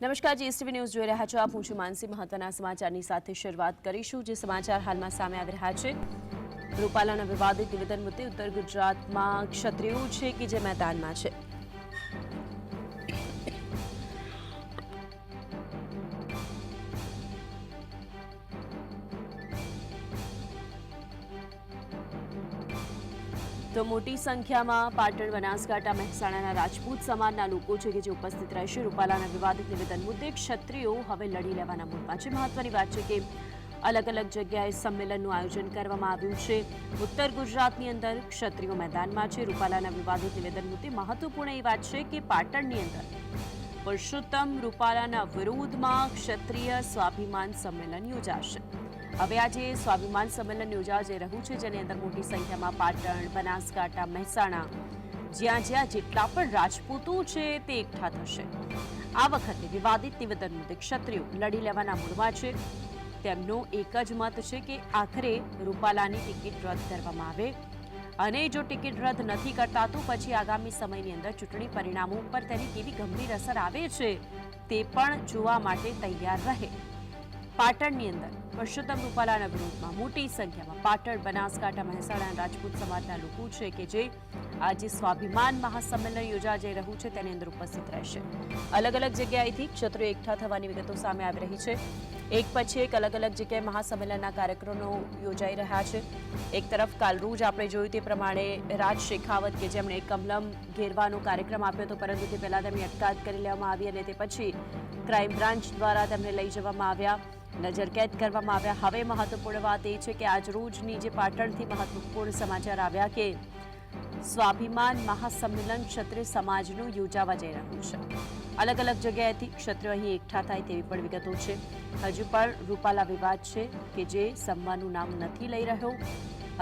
નમસ્કાર, GSTV news જોઈ રહ્યા છો આપ. હું છું માનસી. મહત્વના સમાચારની સાથે શરૂઆત કરીશું, જે સમાચાર હાલમાં સામે આવી રહ્યા છે. રૂપાલાના વિવાદિત નિવેદન મુદ્દે ઉત્તર ગુજરાતમાં ક્ષત્રિયો છે કે જે મેદાનમાં છે? તો મોટી સંખ્યામાં પાટણ, બનાસકાંઠા, મહેસાણાના રાજપૂત સમાજના લોકો છે કે જે ઉપસ્થિત રહેશે. રૂપાલાના વિવાદિત નિવેદન મુદ્દે ક્ષત્રિયો હવે લડી લેવાના મૂડમાં છે. મહત્વની વાત છે કે અલગ અલગ જગ્યાએ સંમેલનનું આયોજન કરવામાં આવ્યું છે. ઉત્તર ગુજરાતની અંદર ક્ષત્રિયો મેદાનમાં છે. રૂપાલાના વિવાદિત નિવેદન મુદ્દે મહત્વપૂર્ણ એ વાત છે કે પાટણની અંદર પુરુષોત્તમ રૂપાલાના વિરોધમાં ક્ષત્રિય સ્વાભિમાન સંમેલન યોજાશે. હવે આજે સ્વાભિમાન સંમેલન યોજાવા જઈ રહ્યું છે, જેની અંદર મોટી સંખ્યામાં પાટણ, બનાસકાંઠા, મહેસાણા, જ્યાં જ્યાં જેટલા પણ રાજપૂતો છે, તે એકઠા થશે. આ વખતે વિવાદિત નિવેદન મુદ્દે ક્ષત્રિયો લડી લેવાના મૂડમાં છે. તેમનો એક જ મત છે કે આખરે રૂપાલાની ટિકિટ રદ કરવામાં આવે. અને જો ટિકિટ રદ નથી કરતા, તો પછી આગામી સમયની અંદર ચૂંટણી પરિણામો ઉપર તેની કેવી ગંભીર અસર આવે છે, તે પણ જોવા માટે તૈયાર રહે. પાટણની અંદર પરસોત્તમ રૂપાલાના વિરોધમાં મોટી સંખ્યામાં પાટણ, બનાસકાંઠા, મહેસાણા રાજપૂત સમાજના લોકો છે કે જે આજે સ્વાભિમાન મહાસંમેલન યોજા જઈ રહ્યું છે, તેની અંદર ઉપસ્થિત રહેશે. અલગ અલગ જગ્યાએથી ક્ષત્રો એકઠા થવાની વિગતો સામે આવી રહી છે. એક પછી એક અલગ અલગ જગ્યાએ મહાસંમેલનના કાર્યક્રમો યોજાઈ રહ્યા છે. એક તરફ કાલ રોજ આપણે જોયું તે પ્રમાણે રાજ શેખાવત કે જેમણે કમલમ ઘેરવાનો કાર્યક્રમ આપ્યો હતો, પરંતુ તે પહેલાં તેમની અટકાયત કરી લેવામાં આવી અને તે પછી ક્રાઇમ બ્રાન્ચ દ્વારા તેમને લઈ જવામાં આવ્યા. નજરકેદ કરવામાં આવ્યા. હવે મહત્વપૂર્ણ વાત એ છે કે આજ રોજની જે પાટણથી મહત્વપૂર્ણ સમાચાર આવ્યા કે સ્વાભિમાન મહાસંમેલન ક્ષત્રિય સમાજનું યોજાવા જઈ રહ્યું છે. અલગ અલગ જગ્યાએથી ક્ષત્રિયો અહીં એકઠા થાય તેવી પણ વિગતો છે. હજુ પણ રૂપાલા વિવાદ છે કે જે સંવાનું નામ નથી લઈ રહ્યો.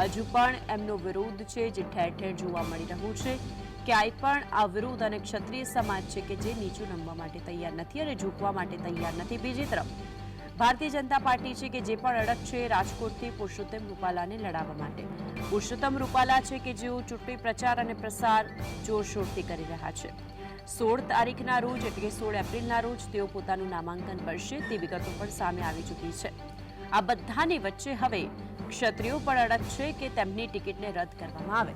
હજુ પણ એમનો વિરોધ છે જે ઠેર ઠેર જોવા મળી રહ્યું છે. ક્યાંય પણ આ વિરોધ અને ક્ષત્રિય સમાજ છે કે જે નીચું નમવા માટે તૈયાર નથી અને ઝૂકવા માટે તૈયાર નથી. બીજી તરફ ભારતીય જનતા પાર્ટી છે કે જે પણ અડગ છે, રાજકોટથી પુરુષોત્તમ રૂપાલાને લડાવવા માટે. પુરુષોત્તમ રૂપાલા છે કે જેઓ ચૂંટણી પ્રચાર અને પ્રસાર જોરશોરથી કરી રહ્યા છે. સોળ તારીખના રોજ એટલે કે સોળ એપ્રિલના રોજ તેઓ પોતાનું નામાંકન કરશે તે વિગતો પણ સામે આવી ચૂકી છે. આ બધાની વચ્ચે હવે ક્ષત્રિયો પણ અડગ છે કે તેમની ટિકિટને રદ કરવામાં આવે.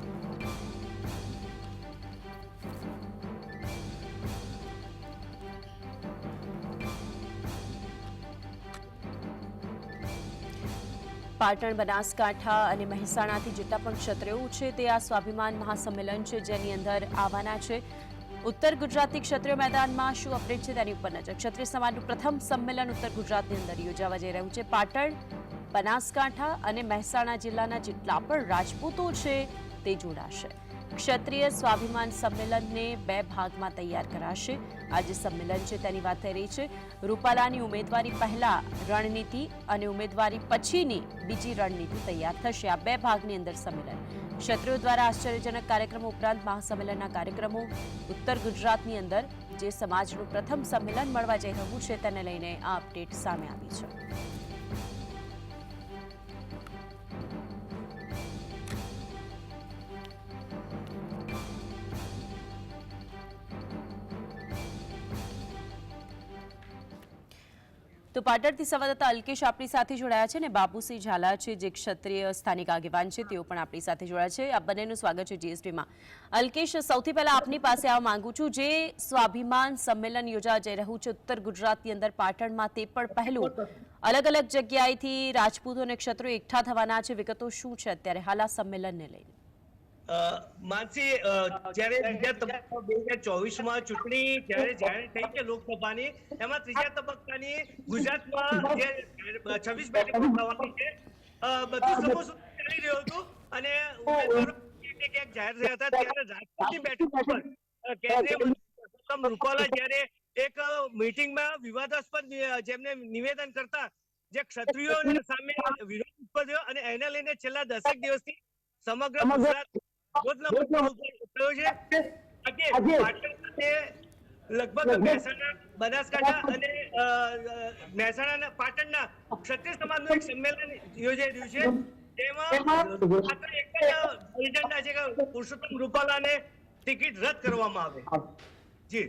પાટણ, બનાસકાંઠા અને મહેસાણાથી જેટલા પણ ક્ષત્રિયો છે તે આ સ્વાભિમાન મહાસંમેલન છે જેની અંદર આવવાના છે. ઉત્તર ગુજરાતથી ક્ષત્રિય મેદાનમાં શું અપડેટ છે તેની ઉપર નજર. ક્ષત્રિય સમાજનું પ્રથમ સંમેલન ઉત્તર ગુજરાતની અંદર યોજાવા જઈ રહ્યું છે. પાટણ, બનાસકાંઠા અને મહેસાણા જિલ્લાના જેટલા પણ રાજપૂતો છે તે જોડાશે. ક્ષત્રિય સ્વાભિમાન સંમેલનને બે ભાગમાં તૈયાર કરાશે. આજે સંમેલન છે, તેની વાત થઈ રહી છે. રૂપાલાની ઉમેદવારી પહેલા રણનીતિ અને ઉમેદવારી પછીની બીજી રણનીતિ તૈયાર થશે. આ બે ભાગની અંદર સંમેલન. ક્ષત્રિયો દ્વારા આશ્ચર્યજનક કાર્યક્રમો ઉપરાંત મહાસંમેલનના કાર્યક્રમો, ઉત્તર ગુજરાતની અંદર જે સમાજનું પ્રથમ સંમેલન મળવા જઈ રહ્યું છે, તેને લઈને આ અપડેટ સામે આવી છે. તો પાટણથી સંવાદદાતા અલ્કેશ આપણી સાથે જોડાયા છે ને બાપુસિંહ ઝાલા છે, જે ક્ષત્રિય સ્થાનિક આગેવાન છે, તેઓ પણ આપણી સાથે જોડાયા છે. આ બંનેનું સ્વાગત છે જીએસટીમાં અલ્કેશ, સૌથી પહેલા આપની પાસે આવવા માંગુ છું, જે સ્વાભિમાન સંમેલન યોજાવા જઈ રહ્યું છે ઉત્તર ગુજરાતની અંદર પાટણમાં, તે પણ પહેલું અલગ અલગ જગ્યાએથી રાજપૂતો અને ક્ષત્રિયો એકઠા થવાના છે. વિગતો શું છે અત્યારે? હાલ આ સંમેલનને લઈને. માનસી જ્યારે બીજા તબક્કા બે હજાર ચોવીસમાં ચૂંટણી જ્યારે જાહેર થઈ કે લોકસભાની એમાં ત્રીજા તબક્કાની ગુજરાતમાં જે છવ્વીસ બેઠકો થવાની છે બધું સમૂહ ચાલી રહ્યું હતું અને ક્યાંક જાહેર થયા હતા ત્યારે રાજકોટની બેઠક ઉપર કેન્દ્રીય મંત્રી રૂપાલા જ્યારે એક મીટિંગમાં વિવાદાસ્પદ જેમને નિવેદન કરતા જે ક્ષત્રિયો સામે વિરોધ ઉત્પન્ન થયો અને એને લઈને છેલ્લા દસેક દિવસથી સમગ્ર ગુજરાત લગભગ મહેસાણા બનાસકાંઠા અને મહેસાણાના પાટણના ક્ષત્રિય સમાજનું એક સંમેલન યોજાઈ રહ્યું છે. તેમાં માત્ર એક જ એજન્ડા છે કે પુરુષોત્તમ રૂપાલાને ટિકિટ રદ કરવામાં આવે. જી.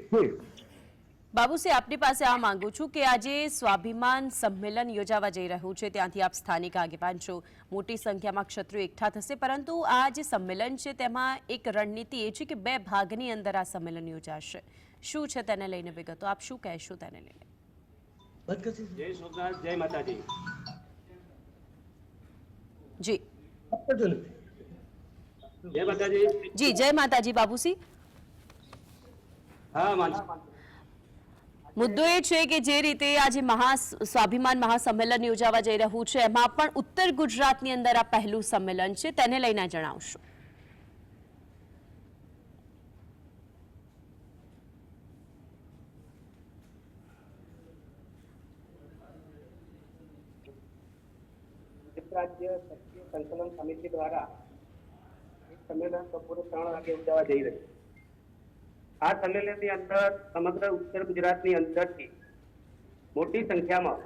બાબુસી આપની પાસે આ માંગુ છું કે આજે સ્વાભિમાન સંમેલન યોજાવા જઈ રહ્યું છે. ત્યાંથી આપ સ્થાનિક આગેવાન છો. મોટી સંખ્યામાં ક્ષત્રિયો એકઠા થશે પરંતુ આ જે સંમેલન છે તેમાં એક રણનીતિ એ છે કે બે ભાગની અંદર આ સંમેલન યોજાશે. શું છે તેને લઈને વિગતો? આપ શું કહેશો તેને લઈને? જય સોમનાથ જય માતાજી. જી. જય માતાજી. જી જય માતાજી બાબુસી. હા માનસી. મુદ્દો એ છે કે જે રીતે આજે મહા સ્વાભિમાન મહાસંમેલન યોજાવા જઈ રહ્યું છે, એમાં પણ ઉત્તર ગુજરાતની અંદર આ પહેલું સંમેલન છે, તેને લઈને જણાવશો રાજ્ય સંકલન સમિતિ દ્વારા સંમેલન બપોરે ત્રણ વાગે ઉજવવા જઈ રહ્યું છે. આ સંમેલનની અંદર સમગ્ર ઉત્તર ગુજરાતની અંદરથી મોટી સંખ્યામાં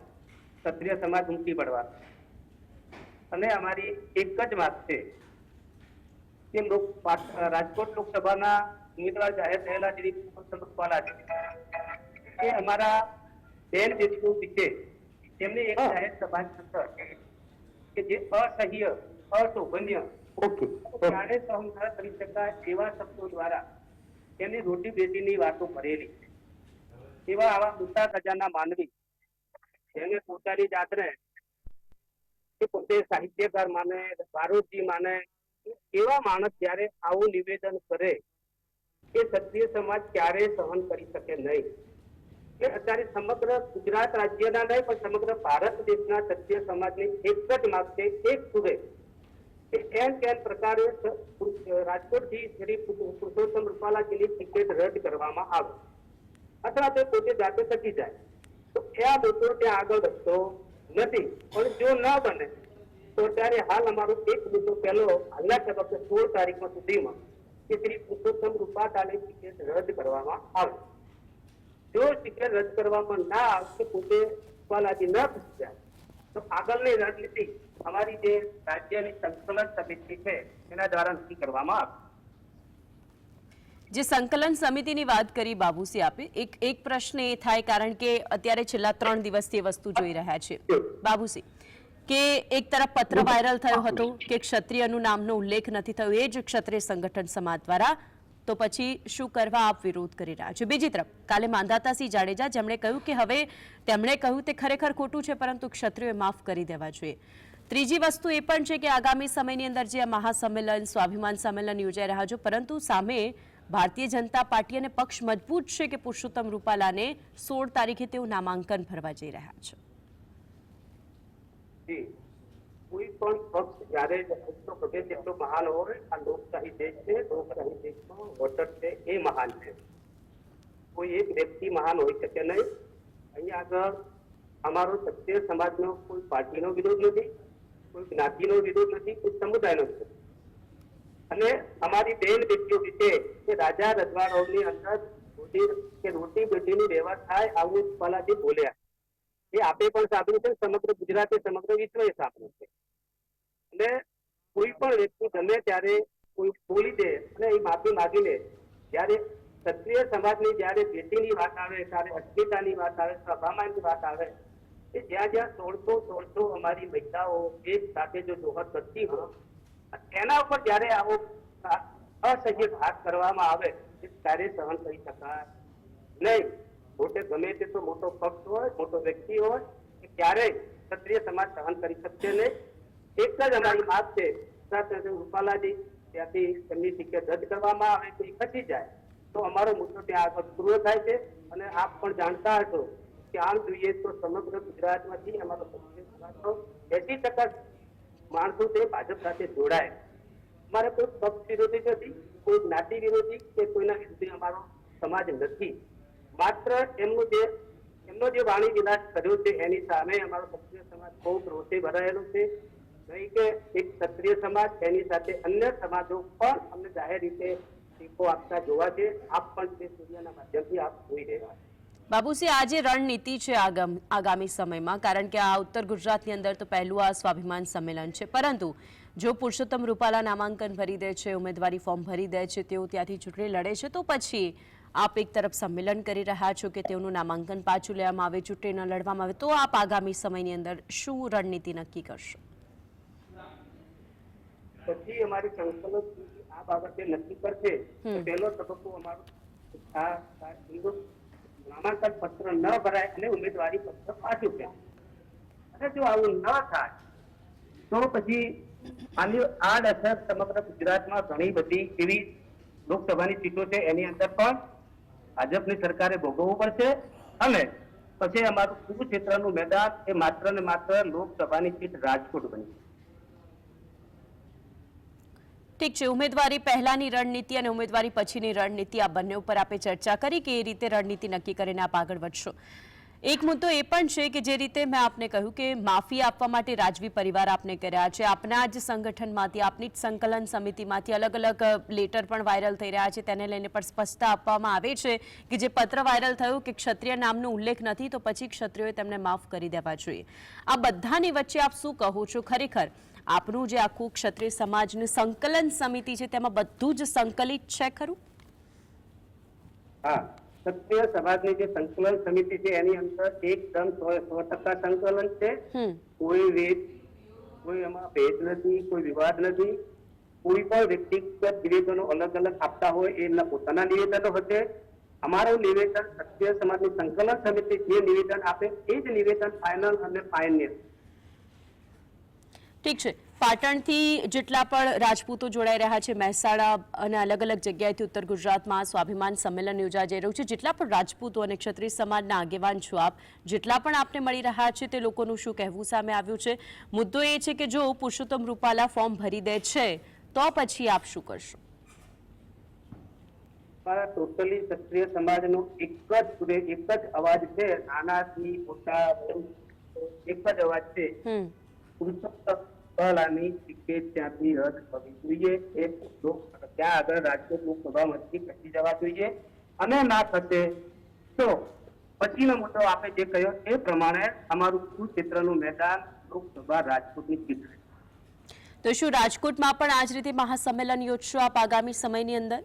ક્ષત્રિય સમાજ ઉમટી પડવા અને અમારી એક જ વાત છે કે લોક રાજકોટ લોકસભાના ઉમેદવાર જાહેર થયેલા શ્રી પુરુષોત્તમ છે. કે અમારા બેન જેટલું વિશે તેમની એક જાહેર સભાની અંદર કે જે અસહ્ય અશોભન્ય ઓકે ક્યારે સહન કરી શકાય એવા શબ્દો દ્વારા તેમની રોટી બેટીની વાતો કરેલી છે. એવા આવા મોટા સજાના માનવી જેને પોતાની જાતને એ પોતે સાહિત્યકાર માને બારોટજી માને, એવા માણસ જ્યારે આવું નિવેદન કરે, એ ક્ષત્રિય સમાજ ક્યારે સહન કરી શકે નહીં. એ અત્યારે સમગ્ર ગુજરાત રાજ્યના નહીં, પણ સમગ્ર ભારત દેશના ક્ષત્રિય સમાજની એક જ માગ છે એક સુરે કે એમ કેમ પ્રકારે સ- રાજકોટથી શ્રી પુરુ- પુરુષોત્તમ રૂપાલાજીની ટિકિટ રદ કરવામાં આવે અથવા તો પોતે જાતે થકી જાય તો એ આ મુદ્દો ત્યાં આગળ વધતો નથી પણ જો ન બને તો ત્યારે હાલ અમારો એક મુદ્દો પહેલો હાલના તબક્કે સોળ તારીખ સુધીમાં કે શ્રી પુરુષોત્તમ રૂપાલાની ટિકિટ રદ કરવામાં આવે જો ટિકિટ રદ કરવામાં ના આવશે પોતે રૂપાલાજી ન થકી જાય તો આગળની રણનીતિ અમારી જે રાજ્યની સંકલન સમિતિ છે એના દ્વારા નક્કી કરવામાં આવે. જે સંકલન સમિતિની વાત કરી બાબુસી આપે એક એક પ્રશ્ન એ થાય કારણ કે અત્યારે છેલ્લા ત્રણ દિવસથી એ વસ્તુ જોઈ રહ્યા છે. બાબુસી કે એક તરફ પત્ર વાયરલ થયો હતો કે ક્ષત્રિયનું નામનો ઉલ્લેખ નથી થયો એ જ ક્ષત્રિય સંગઠન સમાજ દ્વારા તો પછી શું કરવા આપ વિરોધ કરી રહ્યા છો? બીજી તરફ, કાલે માંધાતાસિંહ જાડેજા જેમણે કહ્યું કે હવે તેમણે કહ્યું તે ખરેખર ખોટું છે, પરંતુ ક્ષત્રિયોએ માફ કરી દેવા જોઈએ. ત્રીજી વસ્તુ એ પણ છે કે આગામી સમયની અંદર જે મહાસંમેલન, સ્વાભિમાન સંમેલન યોજાઈ રહ્યા છો, પરંતુ સામે ભારતીય જનતા પાર્ટી અને પક્ષ મજબૂત છે કે પુરુષોત્તમ રૂપાલાને સોળ તારીખે તેઓ નામાંકન ભરવા જઈ રહ્યા છે. જી. કોઈ પણ પક્ષ જ્યારે એટલો પ્રદેશ એટલો મહાન હોય આ લોકશાહી દેશ છે લોકશાહી દેશમાં વોટર છે એ મહાન છે કોઈ એક વ્યક્તિ મહાન હોઈ શકે નહીં અહીંયા આગળ અમારો સત્ય સમાજનો કોઈ પાર્ટીનો વિરોધ નથી કોઈ જ્ઞાતિનો વિરોધ નથી કોઈ સમુદાયનો નથી અને અમારી બેન બેટીઓ વિશે કે રાજા રજવાડાઓની અંદર રોટી કે રોટી બેટીની વ્યવહાર થાય આવું રૂપાલાજી બોલ્યા એ આપે પણ સાંભળ્યું છે સમગ્ર ગુજરાતે સમગ્ર વિશ્વએ સાંભળ્યું છે અને કોઈ પણ વ્યક્તિ ગમે ત્યારે કોઈ બોલી દે અને એ માફી માગીને જ્યારે ક્ષત્રિય સમાજની જ્યારે બેટીની વાત આવે ત્યારે અસ્મિતાની વાત આવે સ્વાભિમાનની વાત આવે, એ જ્યાં જ્યાં સોળસો સોળસો અમારી મહિલાઓ એક સાથે જો જોહર કરતી હોય, એના ઉપર જ્યારે આવો અસહ્ય ઘાત કરવામાં આવે, એ ત્યારે સહન કરી શકાય? નહીં. મોટે ગમે તે તો મોટો પક્ષ હોય, મોટો વ્યક્તિ હોય કે ક્યારેય ક્ષત્રિય સમાજ સહન કરી શકશે નહીં. એક જ અમારી વાત છે. સાથે રૂપાલાજી ત્યાંથી તેમની ટિકિટ રદ કરવામાં આવે તો એ ખસી જાય. તો અમારો મુદ્દો ત્યાં આગળ પૂરો થાય છે અને આપ પણ જાણતા હશો કે આમ જોઈએ તો સમગ્ર ગુજરાતમાંથી અમારો એસી ટકા માણસો તે ભાજપ સાથે જોડાય. અમારે કોઈ પક્ષ વિરોધી નથી, કોઈ જ્ઞાતિ વિરોધી કે કોઈના વિરોધી અમારો સમાજ નથી. માત્ર એમનું જે, એમનો જે વાણી વિલાસ કર્યો છે એની સામે અમારો ક્ષત્રિય સમાજ ખૂબ રોષે ભરાયેલો છે. કે એક ક્ષત્રિય સમાજ એની સાથે અન્ય સમાજો પણ અમને જાહેર રીતે ટેકો આપતા જોવા છે. આપ પણ તે સૂર્યના માધ્યમથી આપ જોઈ રહ્યા બાબુસી આજે રણનીતિ છે આગામી સમયમાં, કારણ કે આ ઉત્તર ગુજરાતની અંદર તો પહેલું આ સ્વાભિમાન સંમેલન છે. પરંતુ જો પુરુષોત્તમ રૂપાલા નામાંકન ભરી દે છે, ઉમેદવારી ફોર્મ ભરી દે છે, તેઓ ત્યાંથી ચૂંટણી લડે છે, તો પછી આપ એક તરફ સંમેલન કરી રહ્યા છો કે તેઓનું નામાંકન પાછું લેવામાં આવે, ચૂંટણી ન લડવામાં આવે, તો આપ આગામી સમયની અંદર શું રણનીતિ નક્કી કરશો? પછી અમારી સંકલન આ બાબતે નક્કી કરશે તો પહેલો તબક્કો અમારો આ નામાંકન પત્ર ન ભરાય અને ઉમેદવારી પત્ર પાછું છે અને જો આવું ન થાય તો પછી આની આડઅસર સમગ્ર ગુજરાતમાં ઘણી બધી એવી લોકસભાની સીટો છે એની અંદર પણ ભાજપની સરકારે ભોગવવું પડશે. અને પછી અમારું કુક્ષેત્રનું મેદાન એ માત્ર ને માત્ર લોકસભાની સીટ રાજકોટ બની. ઠીક છે, ઉમેદવારી પહેલાની રણનીતિ અને ઉમેદવારી પછીની રણનીતિ આ બંને ઉપર આપે ચર્ચા કરી કે એ રીતે રણનીતિ નક્કી કરીને આપ આગળ વધશો. એક મુદ્દો એ પણ છે કે જે રીતે મેં આપને કહ્યું કે માફી આપવા માટે રાજવી પરિવાર આપને કર્યા છે. આપના જ સંગઠનમાંથી, આપની જ સંકલન સમિતિમાંથી અલગ અલગ લેટર પણ વાયરલ થઈ રહ્યા છે. તેને લઈને પણ સ્પષ્ટતા આપવામાં આવે છે કે જે પત્ર વાયરલ થયું કે ક્ષત્રિય નામનો ઉલ્લેખ નથી, તો પછી ક્ષત્રિયોએ તેમને માફ કરી દેવા જોઈએ. આ બધાની વચ્ચે આપ શું કહો છો? ખરેખર આપનું જે આખું ક્ષત્રિય સમાજની સંકલન સમિતિ છે, તેમાં બધું જ સંકલિત છે ખરું? હા. ક્ષત્રિય સમાજની જે સંકલન સમિતિ છે એની અંદર એકદમ સો ટકા સંકલન છે. કોઈ વેદ કોઈ એમાં ભેદ નથી કોઈ વિવાદ નથી. કોઈ પણ વ્યક્તિગત નિવેદનો અલગ અલગ આપતા હોય એના એમના પોતાના નિવેદનો હશે. અમારું નિવેદન ક્ષત્રિય સમાજની સંકલન સમિતિ જે નિવેદન આપે એ જ નિવેદન ફાઇનલ અને ફાઇનલ ઠીક છે. પાટણથી જેટલા પણ રાજપૂતો જોડાઈ રહ્યા છે મહેસાણા અને અલગ અલગ જગ્યાએથી ઉત્તર ગુજરાતમાં સ્વાભિમાન સંમેલન યોજાઈ જઈ રહ્યું છે. જેટલા પણ રાજપૂતો અને ક્ષત્રિય સમાજના આગેવાન છો આપ જેટલા પણ આપને મળી રહ્યા છે તે લોકોનું શું કહેવું સામે આવ્યું છે? મુદ્દો એ છે કે જો પુરુષોત્તમ રૂપાલા ફોર્મ ભરી દે છે તો પછી આપ શું કરશો? મારા ટોટલી ક્ષત્રિય સમાજનો એક જ એક જ અવાજ છે નાનાથી મોટા એક જ અવાજ છે. પુરુષોત્તમ રૂપાલાની ટિકિટ ત્યાંથી રદ થવી જોઈએ. એ ત્યાં આગળ રાજકોટ લોકસભામાંથી ખસી જવા જોઈએ. અને ના થશે તો પછીનો મુદ્દો આપે જે કહ્યો એ પ્રમાણે અમારું કુરુક્ષેત્રનું મેદાન લોકસભા રાજકોટની સીટ તો શું રાજકોટમાં પણ આ જ રીતે મહાસંમેલન યોજશો આપ આગામી સમયની અંદર?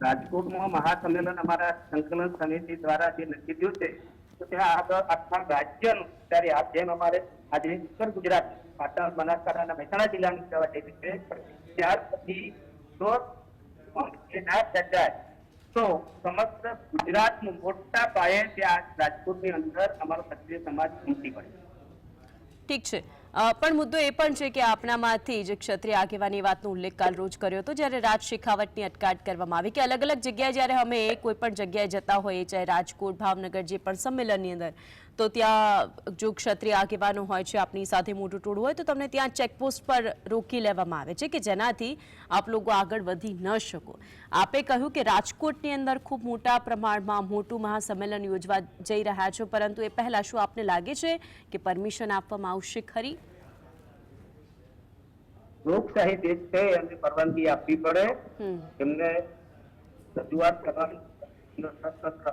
રાજકોટમાં મહાસંમેલન અમારા સંકલન સમિતિ દ્વારા જે નક્કી થયું છે તો ત્યાં આગળ આખા રાજ્યનું ત્યારે આ જેમ અમારે આજે ઉત્તર ગુજરાત પાટણ બનાસકાંઠાના મહેસાણા જિલ્લાની સેવા લેવી છે ત્યાર પછી જો એ ના તો સમગ્ર ગુજરાતનું મોટા પાયે ત્યાં રાજકોટની અંદર અમારો ક્ષત્રિય સમાજ ઉમટી પડે ઠીક છે. પણ મુદ્દો એ પણ છે કે આપણામાંથી જે ક્ષત્રિય આગેવાની વાતનો ઉલ્લેખ કાલ રોજ કર્યો હતો, જ્યારે રાજ શેખાવતની અટકાટ કરવામાં આવી કે અલગ અલગ જગ્યાએ જ્યારે અમે કોઈ પણ જગ્યાએ જતા હોઈએ, ચાહે રાજકોટ, ભાવનગર, જે પણ સંમેલનની અંદર તો ત્યાં જો ક્ષત્રિય આગેવાનો હોય છે આપની સાથે મોટું ટોળું હોય તો તમને ત્યાં ચેકપોસ્ટ પર રોકી લેવામાં આવે છે કે જેનાથી આપ લોકો આગળ વધી ન શકો. આપે કહ્યું કે રાજકોટની અંદર ખૂબ મોટા પ્રમાણમાં મોટું મહાસંમેલન યોજવા જઈ રહ્યા છો પરંતુ એ પહેલા શું આપને લાગે છે કે પરમિશન આપવામાં આવશે ખરી? લોકશાહી દેશ છે એમને પરવાનગી આપવી પડે. એમને રજૂઆત કરવાનો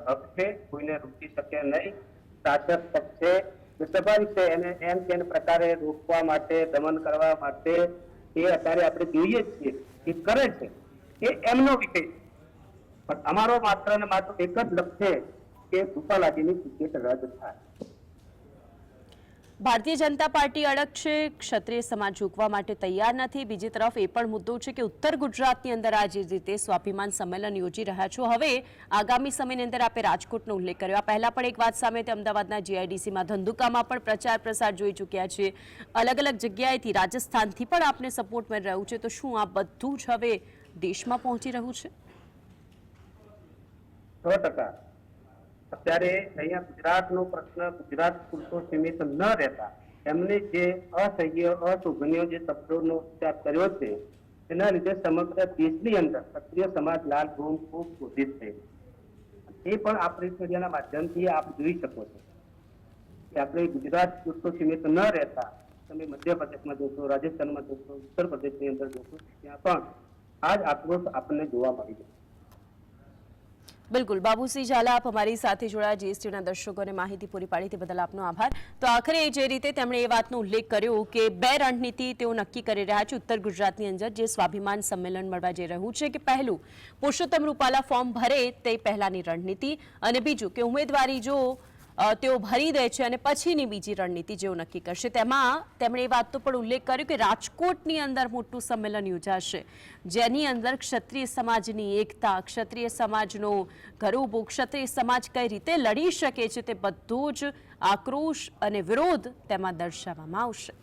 હક છે કોઈને રોકી શકે નહીં. શાસક પક્ષ છે. જે છે એને એમ કે પ્રકારે રોકવા માટે, દમન કરવા માટે એ અત્યારે આપણે જોઈએ છીએ એ કરે છે. એ એમનો વિષય પણ અમારો માત્ર ને માત્ર એક જ લક્ષ્ય કે રૂપાલાજીની ટિકિટ રદ થાય. ભારતીય જનતા પાર્ટી અડગ છે, ક્ષત્રિય સમાજ ઝૂકવા માટે તૈયાર નથી. બીજી તરફ એ પણ મુદ્દો છે કે ઉત્તર ગુજરાતની અંદર આ જે રીતે સ્વાભિમાન સંમેલન યોજી રહ્યા છો. હવે આગામી સમયની અંદર આપે રાજકોટનો ઉલ્લેખ કર્યો. આ પહેલા પણ એક વાત સામે તે અમદાવાદના જીઆઈડીસીમાં ધંધુકામાં પણ પ્રચાર પ્રસાર જોઈ ચૂક્યા છે. અલગ અલગ જગ્યાએથી રાજસ્થાનથી પણ આપને સપોર્ટ મળી રહ્યું છે. તો શું આ બધું જ હવે દેશમાં પહોંચી રહ્યું છે? અત્યારે અહીંયા ગુજરાતનો પ્રશ્ન ગુજરાત પૂરતો સીમિત ન રહેતા એમને જે અસહ્ય, અશોભનીય જે શબ્દોનો ઉચ્ચાર કર્યો છે, એના લીધે સમગ્ર દેશની અંદર ક્ષત્રિય સમાજ લાલ ભૂમ ખૂબ ક્રોધિત છે. એ પણ આ પ્રેસ મીડિયાના માધ્યમથી આપ જોઈ શકો છો કે આપણે ગુજરાત પૂરતો સીમિત ન રહેતા, તમે મધ્યપ્રદેશમાં જોશો, રાજસ્થાનમાં જોશો ઉત્તર પ્રદેશની અંદર જોશો, ત્યાં પણ આ જ આક્રોશ આપણને જોવા મળી જશે બિલકુલ. બાબુસિંહ ઝાલા, આપ અમારી સાથે જોડાયા. જીએસટીના દર્શકોને માહિતી પૂરી પાડી તે બદલ આપનો આભાર. તો આખરે જે રીતે તેમણે એ વાતનો ઉલ્લેખ કર્યો કે બે રણનીતિ તેઓ નક્કી કરી રહ્યા છે ઉત્તર ગુજરાતની અંદર જે સ્વાભિમાન સંમેલન મળવા જઈ રહ્યું છે કે પહેલું પુરુષોત્તમ રૂપાલા ફોર્મ ભરે તે પહેલાંની રણનીતિ અને બીજું કે ઉમેદવારી જો તેઓ ભરી દે છે અને પછીની બીજી રણનીતિ જેઓ નક્કી કરશે. તેમાં તેમણે એ વાતનો પણ ઉલ્લેખ કર્યો કે રાજકોટની અંદર મોટું સંમેલન યોજાશે, જેની અંદર ક્ષત્રિય સમાજની એકતા, ક્ષત્રિય સમાજનો ગરુબો ક્ષત્રિય સમાજ કઈ રીતે લડી શકે છે તે બધો જ આક્રોશ અને વિરોધ તેમાં દર્શાવવામાં આવશે.